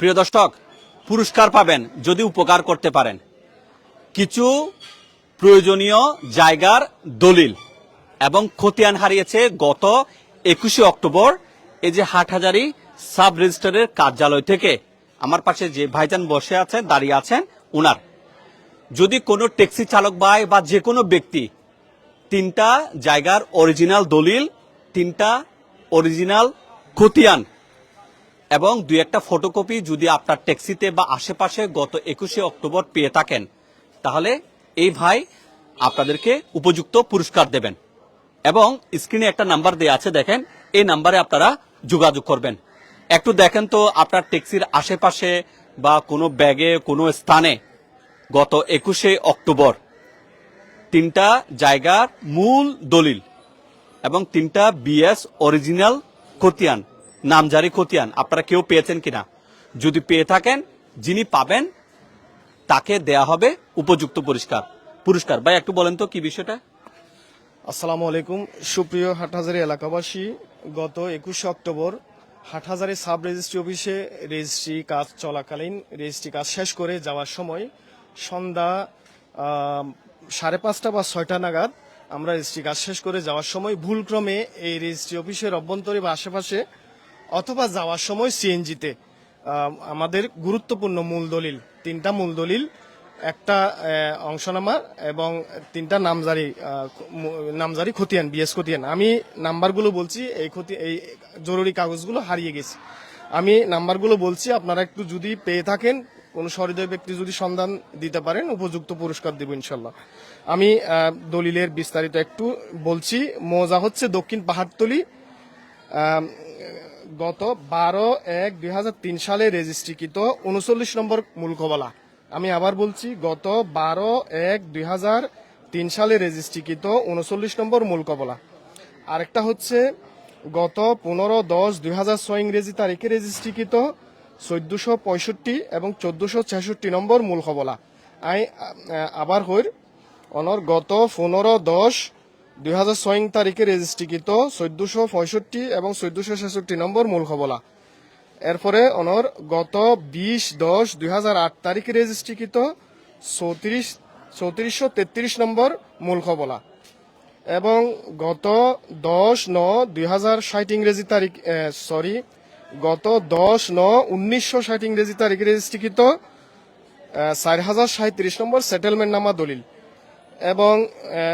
প্রিয় দর্শক, পুরস্কার পাবেন যদি উপকার করতে পারেন। কিছু প্রয়োজনীয় জায়গার দলিল এবং খতিয়ান হারিয়েছে গত একুশে অক্টোবর, এই যে হাটহাজারি সাব রেজিস্ট্রারের কার্যালয় থেকে। আমার পাশে যে ভাইজান বসে আছেন, দাঁড়িয়ে আছেন, উনার। যদি কোনো ট্যাক্সি চালক ভাই বা যে কোনো ব্যক্তি তিনটা জায়গার অরিজিনাল দলিল, তিনটা অরিজিনাল খতিয়ান এবং দুই একটা ফটোকপি যদি আপনার ট্যাক্সিতে বা আশেপাশে গত একুশে অক্টোবর পেয়ে থাকেন, তাহলে এই ভাই আপনাদেরকে উপযুক্ত পুরস্কার দেবেন। এবং স্ক্রিনে একটা নাম্বার দেওয়া আছে, দেখেন, এই নাম্বারে আপনারা যোগাযোগ করবেন। একটু দেখেন তো আপনার ট্যাক্সির আশেপাশে বা কোনো ব্যাগে, কোনো স্থানে গত একুশে অক্টোবর তিনটা জায়গার মূল দলিল এবং তিনটা বিএস অরিজিনাল খতিয়ান নামজারি খতিয়ান, আপনারা কেউ পেয়েছেন কিনা? যদি পেয়ে থাকেন, যিনি পাবেন, তাকে দেয়া হবে উপযুক্ত পুরস্কার। পুরস্কার, ভাই, একটু বলেন তো কি বিষয়টা? আসসালামু আলাইকুম। সুপ্রিয় হাটহাজারি এলাকাবাসী, গত একুশে অক্টোবর হাটহাজারি সাব রেজিস্ট্রি অফিসে রেজিস্ট্রি কাজ চলাকালীন, রেজিস্ট্রি কাজ শেষ করে যাওয়ার সময় সন্ধ্যা সাড়ে পাঁচটা বা ছয়টা নাগাদ আমরা রেজিস্ট্রি কাজ শেষ করে যাওয়ার সময় ভুলক্রমে এই রেজিস্ট্রি অফিসের অভ্যন্তরে বা আশেপাশে অথবা যাওয়ার সময় সিএনজিতে আমাদের গুরুত্বপূর্ণ মূল দলিল, তিনটা মূল দলিল, একটা অংশনামা এবং তিনটা নামজারি নামজারি খতিয়ান বিএস খতিয়ান। আমি নাম্বারগুলো বলছি, এই ক্ষতি এই জরুরি কাগজগুলো হারিয়ে গেছে। আমি নাম্বারগুলো বলছি, আপনারা একটু যদি পেয়ে থাকেন, কোনো সহৃদয় ব্যক্তি যদি সন্ধান দিতে পারেন, উপযুক্ত পুরস্কার দেব ইনশাল্লাহ। আমি দলিলের বিস্তারিত একটু বলছি। মৌজা হচ্ছে দক্ষিণ পাহাড়তলি গত বারো এক দুই সালে রেজিস্ট্রিকৃত উনচল্লিশ নম্বর মূলকবলা আমি আবার বলছি, গত বারো এক দুই সালে রেজিস্ট্রিকৃত উনচল্লিশ নম্বর মূলকবলা আরেকটা হচ্ছে, গত পনেরো দশ দুই হাজার ছয় ইংরেজি তারিখে রেজিস্ট্রিকৃত চোদ্দশো পঁয়ষট্টি এবং চোদ্দশো ছেষট্টি নম্বর মূল কবলা আই আবার হইর, অনর, গত পনেরো দশ দুই হাজার ছয় তারিখে রেজিস্ট্রিকৃত চোদ্দশো পঁয়ষট্টি এবং চোদ্দশো ছেষট্টি নম্বর মূল কবলা এরপরে অনর গত বিশ দশ দুই হাজার আট তারিখে রেজিস্ট্রিকৃত চৌত্রিশ, চৌত্রিশশো তেত্রিশ নম্বর মূল কবলা এবং গত দশ ন দুই হাজার ষাট ইংরেজি তারিখ সরি গত দশ ন উনিশশো ষাট ইংরেজি তারিখে রেজিস্ট্রিকৃত চার হাজার সাঁত্রিশ নম্বর সেটেলমেন্ট নামা দলিল। এবং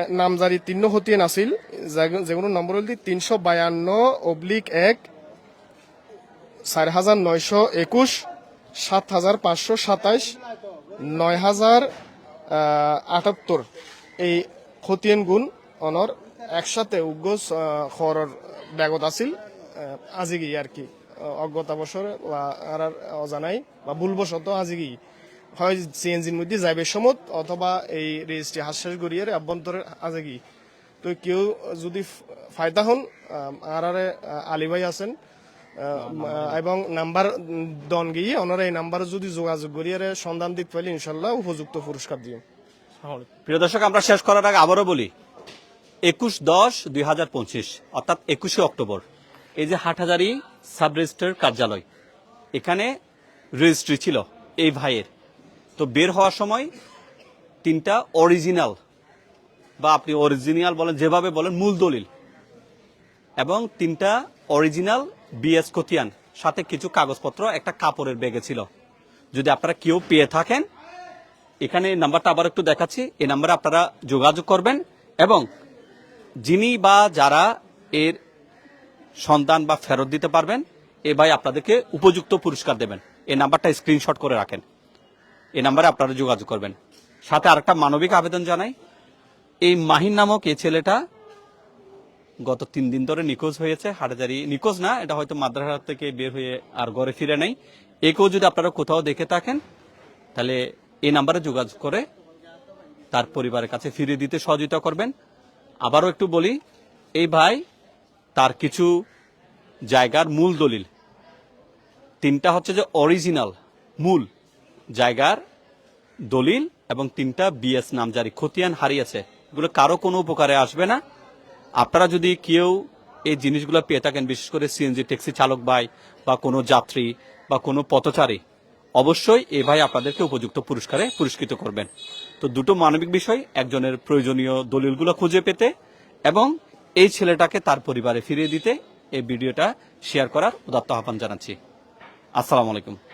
নামজারি তিন্ন হতিয়ান আছিল যেগু- যেগুলো নম্বর হল তিনশো বায়ান্ন অবলিক এক চার হাজার নয়শো একুশ সাত হাজার পাঁচশো সাতাইশ নয় হাজার আটাত্তর। এই খতিয়ান গুণ অনর একসাথে উগ্র খরর ব্যাগত আছিল। আজিগি আর কি। আহ, অজ্ঞতা বছর বা আর অজানাই বা ভুলবশত আজিগি হয় সিএনজির মধ্যে যাইবে সমত অথবা এই রেজিস্ট্রি হাস্যাস গড়িয়ে অভ্যন্তরে আজিগি তো কেউ যদি ফায়দা হন আর আর আলী ভাই আছেন এবং নাম্বার দন গিয়ে ওনারা এই নাম্বারে যদি যোগাযোগ করিয়ে সন্ধান দিতে পারলে ইনশাল্লাহ উপযুক্ত পুরস্কার দিয়ে প্রিয় দর্শক আমরা শেষ করার আগে আবারও বলি একুশ দশ দুই হাজার পঁচিশ অর্থাৎ একুশে অক্টোবর এই যে হাটহাজারি সাব রেজিস্ট্রার কার্যালয় এখানে রেজিস্ট্রি ছিল এই ভাইয়ের। তো বের হওয়ার সময় তিনটা অরিজিনাল বা আপনি অরিজিনাল বলেন, যেভাবে বলেন, মূল দলিল। এবং তিনটা অরিজিনাল বিএস খতিয়ান, সাথে কিছু কাগজপত্র, একটা কাপড়ের ব্যাগে ছিল। যদি আপনারা কেউ পেয়ে থাকেন, এখানে নাম্বারটা আবার একটু দেখাচ্ছি। এই নাম্বারে আপনারা যোগাযোগ করবেন এবং যিনি বা যারা এর সন্তান বা ফেরত দিতে পারবেন, এ ভাই আপনাদেরকে উপযুক্ত পুরস্কার দেবেন। এই নাম্বারটা স্ক্রিনশট করে রাখেন। এই নাম্বারে আপনারা যোগাযোগ করবেন। সাথে আরেকটা মানবিক আবেদন জানাই। এই মাহিন নামক এই ছেলেটা গত তিন দিন ধরে নিখোঁজ হয়েছে হাটাজারি নিখোঁজ না, এটা হয়তো মাদ্রাসা থেকে বের হয়ে আর ঘরে ফিরে নেই। একেও যদি আপনারা কোথাও দেখে থাকেন, তাহলে এই নাম্বারে যোগাযোগ করে তার পরিবারের কাছে ফিরিয়ে দিতে সহযোগিতা করবেন। আবারও একটু বলি, এই ভাই তার কিছু জায়গার মূল দলিল। তিনটা হচ্ছে যে অরিজিনাল মূল। জায়গার দলিল এবং তিনটা বিএস নামজারি খতিয়ান হারিয়েছে। এগুলো কারও কোনো উপকারে আসবে না। আপনারা যদি কেউ এই জিনিসগুলো পেয়ে থাকেন, বিশেষ করে সিএনজি ট্যাক্সি চালক ভাই বা কোনো যাত্রী বা কোনো পথচারী, অবশ্যই এ ভাই আপনাদেরকে উপযুক্ত পুরস্কারে পুরস্কৃত করবেন। তো দুটো মানবিক বিষয়, একজনের প্রয়োজনীয় দলিলগুলো খুঁজে পেতে এবং এই ছেলেটাকে তার পরিবারে ফিরিয়ে দিতে এই ভিডিওটা শেয়ার করার উদাত্ত আহ্বান জানাচ্ছি। আসসালামু আলাইকুম।